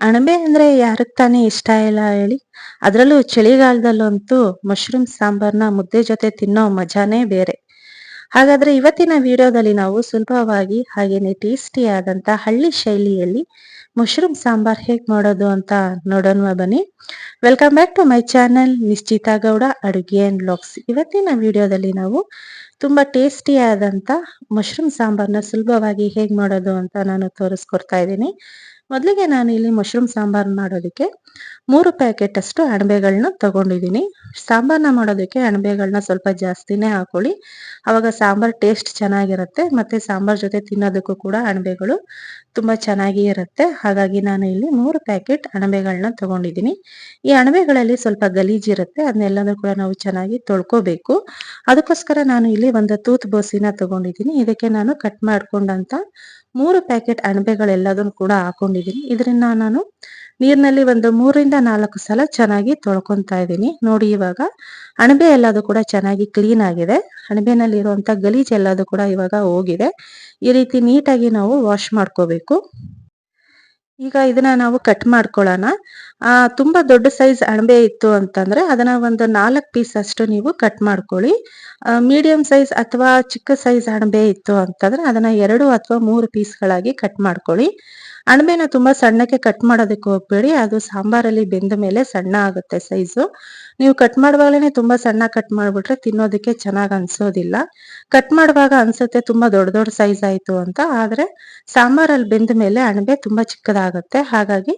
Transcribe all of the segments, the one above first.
ಅಣಬೆ ಅಂದ್ರೆ ಯಾರಕ್ ತಾನೇ ಇಷ್ಟ ಇಲ್ಲ ಹೇಳಿ. ಅದರಲ್ಲೂ ಚಳಿಗಾಲದಲ್ಲಂತೂ ಮಶ್ರೂಮ್ ಸಾಂಬಾರ್ನ ಮುದ್ದೆ ಜೊತೆ ತಿನ್ನೋ ಮಜಾನೇ ಬೇರೆ. ಹಾಗಾದ್ರೆ ಇವತ್ತಿನ ವಿಡಿಯೋದಲ್ಲಿ ನಾವು ಸುಲಭವಾಗಿ ಹಾಗೇನೆ ಟೇಸ್ಟಿ ಆದಂತ ಹಳ್ಳಿ ಶೈಲಿಯಲ್ಲಿ ಮಶ್ರೂಮ್ ಸಾಂಬಾರ್ ಹೇಗ್ ಮಾಡೋದು ಅಂತ ನೋಡೋಣ ಬನ್ನಿ. Welcome back to my channel Nishchita Gowda ಅಡುಗೆ ಅಂಡ್ ಬ್ಲಾಗ್ಸ್ ಇವತ್ತಿನ ವಿಡಿಯೋದಲ್ಲಿ ನಾವು ತುಂಬಾ ಟೇಸ್ಟಿ ಆದಂತ ಮಶ್ರೂಮ್ ಸಾಂಬಾರ್ನ ಸುಲಭವಾಗಿ ಹೇಗ್ ಮಾಡೋದು ಅಂತ ನಾನು ತೋರಿಸ್ಕೊಡ್ತಾ ಇದ್ದೀನಿ. ಮೊದಲಿಗೆ ನಾನು ಇಲ್ಲಿ ಮಶ್ರೂಮ್ ಸಾಂಬಾರ್ ಮಾಡೋದಕ್ಕೆ ಮೂರು ಪ್ಯಾಕೆಟ್ ಅಷ್ಟು ಅಣಬೆಗಳನ್ನ ತಗೊಂಡಿದ್ದೀನಿ. ಸಾಂಬಾರ್ನ ಮಾಡೋದಕ್ಕೆ ಅಣಬೆಗಳನ್ನ ಸ್ವಲ್ಪ ಜಾಸ್ತಿನೇ ಹಾಕೊಳ್ಳಿ. ಅವಾಗ ಸಾಂಬಾರ್ ಟೇಸ್ಟ್ ಚೆನ್ನಾಗಿರುತ್ತೆ, ಮತ್ತೆ ಸಾಂಬಾರ್ ಜೊತೆ ತಿನ್ನೋದಕ್ಕೂ ಕೂಡ ಅಣಬೆಗಳು ತುಂಬಾ ಚೆನ್ನಾಗಿ ಇರುತ್ತೆ. ಹಾಗಾಗಿ ನಾನು ಇಲ್ಲಿ ಮೂರು ಪ್ಯಾಕೆಟ್ ಅಣಬೆಗಳನ್ನ ತಗೊಂಡಿದ್ದೀನಿ. ಈ ಅಣಬೆಗಳಲ್ಲಿ ಸ್ವಲ್ಪ ಗಲೀಜಿರುತ್ತೆ ಅದನ್ನೆಲ್ಲನೂ ಕೂಡ ನಾವು ಚೆನ್ನಾಗಿ ತೊಳ್ಕೋಬೇಕು. ಅದಕ್ಕೋಸ್ಕರ ನಾನು ಇಲ್ಲಿ ಒಂದು ತೂತ್ ಬೋಸಿನ ತಗೊಂಡಿದ್ದೀನಿ. ಇದಕ್ಕೆ ನಾನು ಕಟ್ ಮಾಡ್ಕೊಂಡಂತ ಮೂರು ಪ್ಯಾಕೆಟ್ ಅಣಬೆಗಳೆಲ್ಲದನ್ನು ಕೂಡ ಹಾಕೊಂಡಿದ್ದೀನಿ. ಇದರಿಂದ ನಾನು ನೀರಿನಲ್ಲಿ ಒಂದು ಮೂರಿಂದ ನಾಲ್ಕು ಸಲ ಚೆನ್ನಾಗಿ ತೊಳ್ಕೊತಾ ಇದ್ದೀನಿ. ನೋಡಿ ಇವಾಗ ಅಣಬೆ ಎಲ್ಲದು ಕೂಡ ಚೆನ್ನಾಗಿ ಕ್ಲೀನ್ ಆಗಿದೆ. ಅಣಬೆನಲ್ಲಿ ಇರುವಂತ ಗಲೀಜ್ ಎಲ್ಲದು ಕೂಡ ಇವಾಗ ಹೋಗಿದೆ. ಈ ರೀತಿ ನೀಟಾಗಿ ನಾವು ವಾಶ್ ಮಾಡ್ಕೋಬೇಕು. ಈಗ ಇದನ್ನ ನಾವು ಕಟ್ ಮಾಡ್ಕೊಳ್ಳೋಣ. ಆ, ತುಂಬಾ ದೊಡ್ಡ ಸೈಜ್ ಅಣಬೆ ಇತ್ತು ಅಂತಂದ್ರೆ ಅದನ್ನ ಒಂದು ನಾಲ್ಕು ಪೀಸ್ ಅಷ್ಟು ನೀವು ಕಟ್ ಮಾಡ್ಕೊಳ್ಳಿ. ಮೀಡಿಯಂ ಸೈಜ್ ಅಥವಾ ಚಿಕ್ಕ ಸೈಜ್ ಅಣಬೆ ಇತ್ತು ಅಂತಂದ್ರೆ ಅದನ್ನ ಎರಡು ಅಥವಾ ಮೂರು ಪೀಸ್ಗಳಾಗಿ ಕಟ್ ಮಾಡ್ಕೊಳ್ಳಿ. ಅಣಬೆನ ತುಂಬಾ ಸಣ್ಣಕ್ಕೆ ಕಟ್ ಮಾಡೋದಕ್ಕೆ ಹೋಗ್ಬೇಡಿ. ಅದು ಸಾಂಬಾರಲ್ಲಿ ಬೆಂದ ಮೇಲೆ ಸಣ್ಣ ಆಗುತ್ತೆ ಸೈಜು ನೀವು ಕಟ್ ಮಾಡುವಾಗಲೇ ತುಂಬಾ ಸಣ್ಣ ಕಟ್ ಮಾಡ್ಬಿಟ್ರೆ ತಿನ್ನೋದಕ್ಕೆ ಚೆನ್ನಾಗಿ ಅನ್ಸೋದಿಲ್ಲ. ಕಟ್ ಮಾಡುವಾಗ ಅನ್ಸುತ್ತೆ ತುಂಬಾ ದೊಡ್ಡ ದೊಡ್ಡ ಸೈಜ್ ಆಯ್ತು ಅಂತ. ಆದ್ರೆ ಸಾಂಬಾರಲ್ಲಿ ಬೆಂದ ಮೇಲೆ ಅಣಬೆ ತುಂಬಾ ಚಿಕ್ಕದಾಗುತ್ತೆ. ಹಾಗಾಗಿ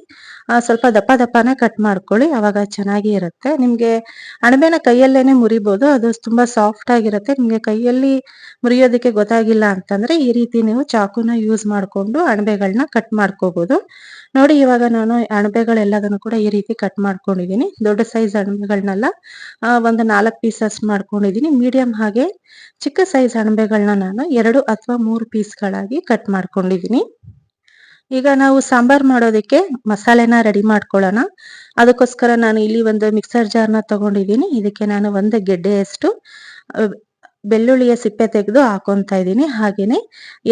ಸ್ವಲ್ಪ ದಪ್ಪ ದಪ್ಪನ ಕಟ್ ಮಾಡ್ಕೊಳ್ಳಿ, ಅವಾಗ ಚೆನ್ನಾಗಿ ಇರುತ್ತೆ. ನಿಮ್ಗೆ ಅಣಬೆನ ಕೈಯಲ್ಲೇನೆ ಮುರಿಬೋದು, ಅದು ತುಂಬಾ ಸಾಫ್ಟ್ ಆಗಿರುತ್ತೆ. ನಿಮ್ಗೆ ಕೈಯಲ್ಲಿ ಮುರಿಯೋದಕ್ಕೆ ಗೊತ್ತಾಗಿಲ್ಲ ಅಂತಂದ್ರೆ ಈ ರೀತಿ ನೀವು ಚಾಕುನ ಯೂಸ್ ಮಾಡ್ಕೊಂಡು ಅಣಬೆಗಳನ್ನ ಕಟ್ ಮಾಡ್ಕೋಬಹುದು ನೋಡಿ, ಇವಾಗ ನಾನು ಅಣಬೆಗಳೆಲ್ಲದನ್ನು ಕೂಡ ಈ ರೀತಿ ಕಟ್ ಮಾಡ್ಕೊಂಡಿದೀನಿ ದೊಡ್ಡ ಸೈಜ್ ಅಣಬೆಗಳನ್ನೆಲ್ಲ ಒಂದು ನಾಲ್ಕು ಪೀಸಸ್ ಮಾಡ್ಕೊಂಡಿದೀನಿ ಮೀಡಿಯಂ ಹಾಗೆ ಚಿಕ್ಕ ಸೈಜ್ ಅಣಬೆಗಳನ್ನ ನಾನು ಎರಡು ಅಥವಾ ಮೂರು ಪೀಸ್ಗಳಾಗಿ ಕಟ್ ಮಾಡ್ಕೊಂಡಿದೀನಿ ಈಗ ನಾವು ಸಾಂಬಾರ್ ಮಾಡೋದಕ್ಕೆ ಮಸಾಲೆನ ರೆಡಿ ಮಾಡ್ಕೊಳ್ಳೋಣ. ಅದಕ್ಕೋಸ್ಕರ ನಾನು ಇಲ್ಲಿ ಒಂದು ಮಿಕ್ಸರ್ ಜಾರ್ನ ತಗೊಂಡಿದ್ದೀನಿ. ಇದಕ್ಕೆ ನಾನು ಒಂದು ಗೆಡ್ಡೆಯಷ್ಟು ಬೆಳ್ಳುಳ್ಳಿಯ ಸಿಪ್ಪೆ ತೆಗೆದು ಹಾಕೊತಾ ಇದ್ದೀನಿ. ಹಾಗೇನೆ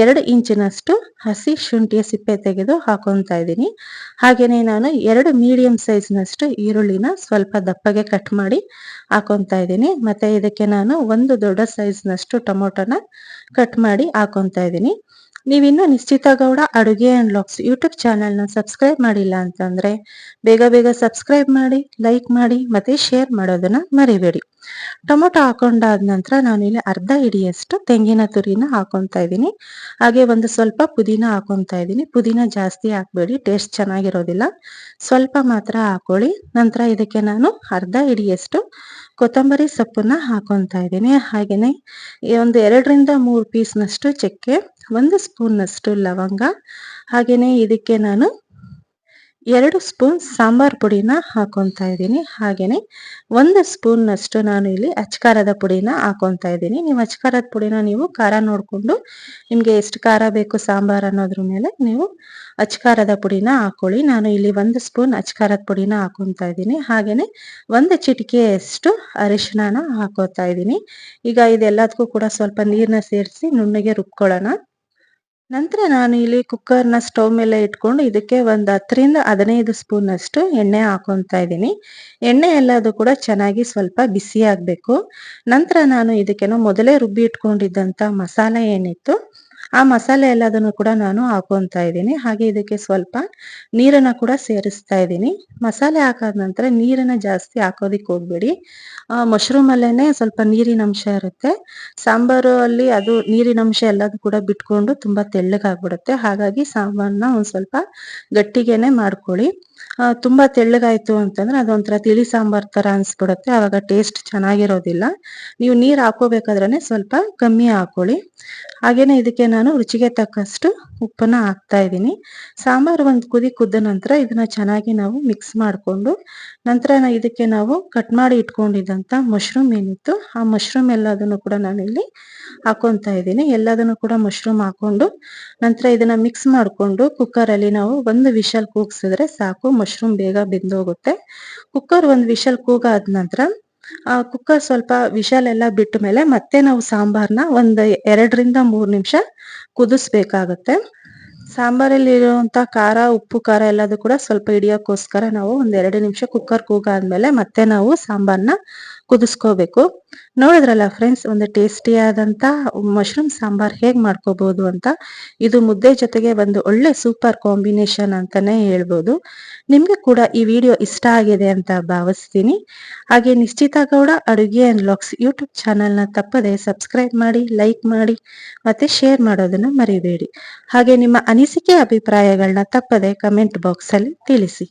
ಎರಡು ಇಂಚಿನಷ್ಟು ಹಸಿ ಶುಂಠಿಯ ಸಿಪ್ಪೆ ತೆಗೆದು ಹಾಕೊಂತ ಇದ್ದೀನಿ. ಹಾಗೇನೆ ನಾನು ಎರಡು ಮೀಡಿಯಂ ಸೈಜ್ನಷ್ಟು ಈರುಳ್ಳಿನ ಸ್ವಲ್ಪ ದಪ್ಪಗೆ ಕಟ್ ಮಾಡಿ ಹಾಕೊಂತ ಇದ್ದೀನಿ. ಮತ್ತೆ ಇದಕ್ಕೆ ನಾನು ಒಂದು ದೊಡ್ಡ ಸೈಜ್ನಷ್ಟು ಟೊಮೊಟೊನ ಕಟ್ ಮಾಡಿ ಹಾಕೊತಾ ಇದ್ದೀನಿ. ನೀವಿನ್ನೂ ನಿಶ್ಚಿತ ಗೌಡ ಅಡುಗೆ ಅಂಡ್ ಲಾಕ್ಸ್ ಯೂಟ್ಯೂಬ್ ಚಾನೆಲ್ನ ಸಬ್ಸ್ಕ್ರೈಬ್ ಮಾಡಿಲ್ಲ ಅಂತಂದ್ರೆ ಬೇಗ ಬೇಗ ಸಬ್ಸ್ಕ್ರೈಬ್ ಮಾಡಿ ಲೈಕ್ ಮಾಡಿ ಮತ್ತೆ ಶೇರ್ ಮಾಡೋದನ್ನ ಮರಿಬೇಡಿ. ಟೊಮೊಟೊ ಹಾಕೊಂಡಾದ ನಂತರ ನಾನು ಇಲ್ಲಿ ಅರ್ಧ ಹಿಡಿಯಷ್ಟು ತೆಂಗಿನ ತುರಿನ ಹಾಕೊತಾ ಇದ್ದೀನಿ. ಹಾಗೆ ಒಂದು ಸ್ವಲ್ಪ ಪುದೀನ ಹಾಕೊತಾ ಇದ್ದೀನಿ. ಪುದೀನ ಜಾಸ್ತಿ ಹಾಕ್ಬೇಡಿ ಟೇಸ್ಟ್ ಚೆನ್ನಾಗಿರೋದಿಲ್ಲ. ಸ್ವಲ್ಪ ಮಾತ್ರ ಹಾಕೊಳ್ಳಿ. ನಂತರ ಇದಕ್ಕೆ ನಾನು ಅರ್ಧ ಹಿಡಿಯಷ್ಟು ಕೊತ್ತಂಬರಿ ಸೊಪ್ಪನ್ನ ಹಾಕೊಂತ ಇದ್ದೀನಿ. ಹಾಗೇನೆ ಒಂದು ಎರಡರಿಂದ ಮೂರು ಪೀಸ್ನಷ್ಟು ಚಕ್ಕೆ, ಒಂದು ಸ್ಪೂನ್ನಷ್ಟು ಲವಂಗ, ಹಾಗೇನೆ ಇದಕ್ಕೆ ನಾನು ಎರಡು ಸ್ಪೂನ್ ಸಾಂಬಾರ್ ಪುಡಿನ ಹಾಕೊತಾ ಇದ್ದೀನಿ. ಹಾಗೇನೆ ಒಂದು ಸ್ಪೂನ್ನಷ್ಟು ನಾನು ಇಲ್ಲಿ ಅಚ್ಕಾರದ ಪುಡಿನ ಹಾಕೊತಾ ಇದ್ದೀನಿ. ನೀವು ಅಚ್ಕಾರದ ಪುಡಿನ ನೀವು ಖಾರ ನೋಡಿಕೊಂಡು ನಿಮಗೆ ಎಷ್ಟು ಖಾರ ಬೇಕು ಸಾಂಬಾರ್ ಅನ್ನೋದ್ರ ಮೇಲೆ ನೀವು ಅಚ್ಕಾರದ ಪುಡಿನ ಹಾಕೊಳ್ಳಿ. ನಾನು ಇಲ್ಲಿ ಒಂದು ಸ್ಪೂನ್ ಅಚ್ಕಾರದ ಪುಡಿನ ಹಾಕೊತಾ ಇದ್ದೀನಿ. ಹಾಗೇನೆ ಒಂದು ಚಿಟಿಕೆಯಷ್ಟು ಅರಿಶಿನ ಹಾಕೋತಾ ಇದ್ದೀನಿ. ಈಗ ಇದೆಲ್ಲದಕ್ಕೂ ಕೂಡ ಸ್ವಲ್ಪ ನೀರನ್ನ ಸೇರಿಸಿ ನುಣ್ಣಗೆ ರುಬ್ಕೊಳ್ಳೋಣ. ನಂತರ ನಾನು ಇಲ್ಲಿ ಕುಕ್ಕರ್ನ ಸ್ಟವ್ ಮೇಲೆ ಇಟ್ಕೊಂಡು ಇದಕ್ಕೆ ಒಂದು ಹತ್ತರಿಂದ ಹದಿನೈದು ಸ್ಪೂನ್ ಅಷ್ಟು ಎಣ್ಣೆ ಹಾಕೊತಾ ಇದ್ದೀನಿ. ಎಣ್ಣೆ ಎಲ್ಲದು ಕೂಡ ಚೆನ್ನಾಗಿ ಸ್ವಲ್ಪ ಬಿಸಿ ಆಗಬೇಕು. ನಂತರ ನಾನು ಇದಕ್ಕೇನೋ ಮೊದಲೇ ರುಬ್ಬಿ ಇಟ್ಕೊಂಡಿದ್ದಂಥ ಮಸಾಲೆ ಏನಿತ್ತು ಆ ಮಸಾಲೆ ಎಲ್ಲದನ್ನು ಕೂಡ ನಾನು ಹಾಕೊಂತ ಇದ್ದೀನಿ. ಹಾಗೆ ಇದಕ್ಕೆ ಸ್ವಲ್ಪ ನೀರನ್ನ ಕೂಡ ಸೇರಿಸ್ತಾ ಇದ್ದೀನಿ. ಮಸಾಲೆ ಹಾಕಾದ ನಂತರ ನೀರನ್ನ ಜಾಸ್ತಿ ಹಾಕೋದಿಕ್ ಹೋಗ್ಬೇಡಿ. ಮಶ್ರೂಮ್ ಅಲ್ಲೇನೆ ಸ್ವಲ್ಪ ನೀರಿನ ಅಂಶ ಇರುತ್ತೆ. ಸಾಂಬಾರು ಅಲ್ಲಿ ಅದು ನೀರಿನ ಅಂಶ ಎಲ್ಲದು ಕೂಡ ಬಿಟ್ಕೊಂಡು ತುಂಬಾ ತೆಳ್ಳಗಾಗ್ಬಿಡುತ್ತೆ. ಹಾಗಾಗಿ ಸಾಂಬಾರ್ನ ಒಂದ್ ಸ್ವಲ್ಪ ಗಟ್ಟಿಗೆನೆ ಮಾಡ್ಕೊಳ್ಳಿ. ತುಂಬಾ ತೆಳ್ಳಗಾಯ್ತು ಅಂತಂದ್ರೆ ಅದೊಂಥರ ತಿಳಿ ಸಾಂಬಾರ್ ತರ ಅನ್ಸ್ಬಿಡುತ್ತೆ. ಅವಾಗ ಟೇಸ್ಟ್ ಚೆನ್ನಾಗಿರೋದಿಲ್ಲ. ನೀವು ನೀರ್ ಹಾಕೋಬೇಕಾದ್ರೆ ಸ್ವಲ್ಪ ಕಮ್ಮಿ ಹಾಕೊಳ್ಳಿ ಹಾಗೇನೆ ಇದಕ್ಕೆ ನಾನು ರುಚಿಗೆ ತಕ್ಕಷ್ಟು ಉಪ್ಪನ್ನ ಹಾಕ್ತಾ ಇದ್ದೀನಿ. ಸಾಂಬಾರ್ ಒಂದು ಕುದಿ ಕುದ್ದ ನಂತರ ಇದನ್ನ ಚೆನ್ನಾಗಿ ನಾವು ಮಿಕ್ಸ್ ಮಾಡಿಕೊಂಡು ನಂತರ ಇದಕ್ಕೆ ನಾವು ಕಟ್ ಮಾಡಿ ಇಟ್ಕೊಂಡಿದ್ದಂತ ಮಶ್ರೂಮ್ ಏನಿತ್ತು ಆ ಮಶ್ರೂಮ್ ಎಲ್ಲದನ್ನು ಕೂಡ ನಾನು ಇಲ್ಲಿ ಹಾಕೊಂತ ಇದ್ದೀನಿ. ಎಲ್ಲದನ್ನು ಕೂಡ ಮಶ್ರೂಮ್ ಹಾಕೊಂಡು ನಂತರ ಇದನ್ನ ಮಿಕ್ಸ್ ಮಾಡಿಕೊಂಡು ಕುಕ್ಕರ್ ಅಲ್ಲಿ ನಾವು ಒಂದು ವಿಶಲ್ ಕೂಗ್ಸಿದ್ರೆ ಸಾಕು. ಮಶ್ರೂಮ್ ಬೇಗ ಬೆಂದೋಗುತ್ತೆ. ಕುಕ್ಕರ್ ಒಂದು ವಿಷಲ್ ಕೂಗಾದ ನಂತರ, ಆ ಕುಕ್ಕರ್ ಸ್ವಲ್ಪ ವಿಷಲ್ ಎಲ್ಲ ಬಿಟ್ಟ ಮೇಲೆ ಮತ್ತೆ ನಾವು ಸಾಂಬಾರ್ನ ಒಂದು ಎರಡರಿಂದ ಮೂರ್ ನಿಮಿಷ ಕುದಿಸ್ಬೇಕಾಗತ್ತೆ. ಸಾಂಬಾರಲ್ಲಿರುವಂತ ಖಾರ, ಉಪ್ಪು, ಖಾರ ಎಲ್ಲದು ಕೂಡ ಸ್ವಲ್ಪ ಹಿಡಿಯೋಕ್ಕೋಸ್ಕರ ನಾವು ಒಂದ್ ಎರಡು ನಿಮಿಷ ಕುಕ್ಕರ್ ಕೂಗಾದ್ಮೇಲೆ ಮತ್ತೆ ನಾವು ಸಾಂಬಾರ್ನ ಕುದಿಸ್ಕೋಬೇಕು. ನೋಡಿದ್ರಲ್ಲ ಫ್ರೆಂಡ್ಸ್ ಒಂದು ಟೇಸ್ಟಿ ಆದಂತ ಮಶ್ರೂಮ್ ಸಾಂಬಾರ್ ಹೇಗ್ ಮಾಡ್ಕೋಬಹುದು ಅಂತ? ಇದು ಮುದ್ದೆ ಜೊತೆಗೆ ಒಂದು ಒಳ್ಳೆ ಸೂಪರ್ ಕಾಂಬಿನೇಷನ್ ಅಂತಾನೆ ಹೇಳ್ಬೋದು. ನಿಮ್ಗೆ ಕೂಡ ಈ ವಿಡಿಯೋ ಇಷ್ಟ ಆಗಿದೆ ಅಂತ ಭಾವಿಸ್ತೀನಿ. ಹಾಗೆ ನಿಶ್ಚಿತ ಗೌಡ, ಅಡುಗೆ ಅಂಡ್ ಲಾಕ್ಸ್ ಯೂಟ್ಯೂಬ್ ಚಾನಲ್ನ ತಪ್ಪದೆ ಸಬ್ಸ್ಕ್ರೈಬ್ ಮಾಡಿ ಲೈಕ್ ಮಾಡಿ, ಮತ್ತೆ ಶೇರ್ ಮಾಡೋದನ್ನ ಮರಿಬೇಡಿ. ಹಾಗೆ ನಿಮ್ಮ ಅನಿಸಿಕೆ ಅಭಿಪ್ರಾಯಗಳನ್ನ ತಪ್ಪದೆ ಕಮೆಂಟ್ ಬಾಕ್ಸ್ ಅಲ್ಲಿ ತಿಳಿಸಿ.